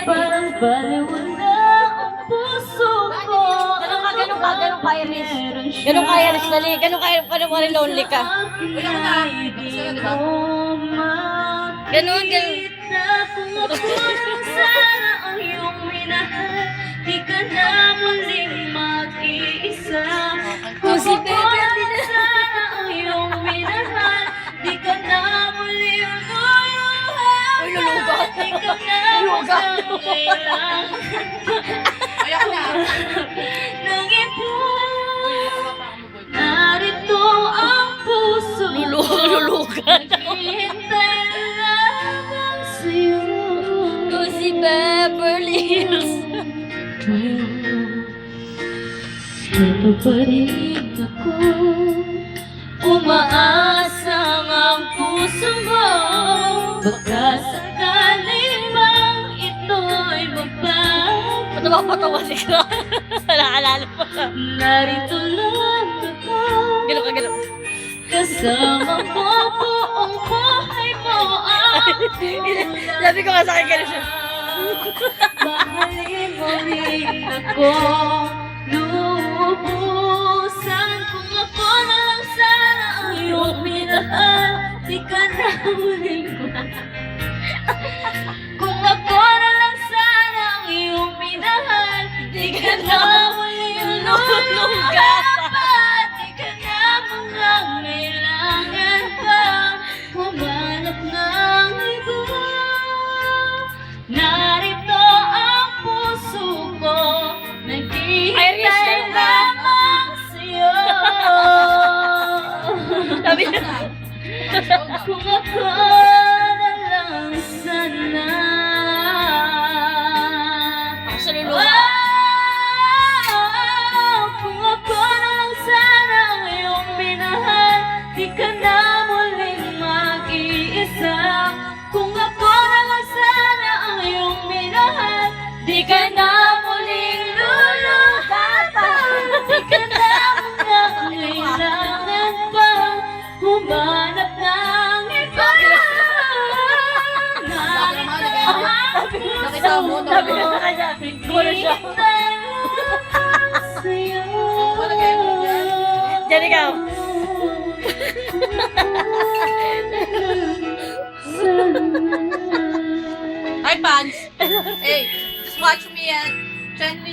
Parang baliwala ang puso ko Ganun ka, ganun ka, ganun ka, Iris. Ganun ka, Iris, dali. Ganun ka, ganun ka rin lonely ka. Ganun, ganun. Muling kailangan Ayaw na. ng iba Narito ang puso ko Lulugan. Naghihintay lamang sa'yo si Beverly Hills. Ito pa rin ako Umaasang ang puso mo Baka magbago Patawa, patawa si Kra. Naalala mo. Narito lang ako Ganun ka, ganun. Kasama mo buong buhay mo ang Sabi ko nga sa akin, ganun siya. Mahalin mo rin ako Lubusan Kung ako na lang sana ang iyong minahal Di ka na muling Kung Sabi niya. Kung ako lang sana Ako sa! Kung ako lang sana ang iyong minahal Di ka Kung ako lang sana ang iyong Sabi niya sa kanya. Gulo siya. Diyan ikaw. Hi, fans. Hey, just watch me at 10 minutes.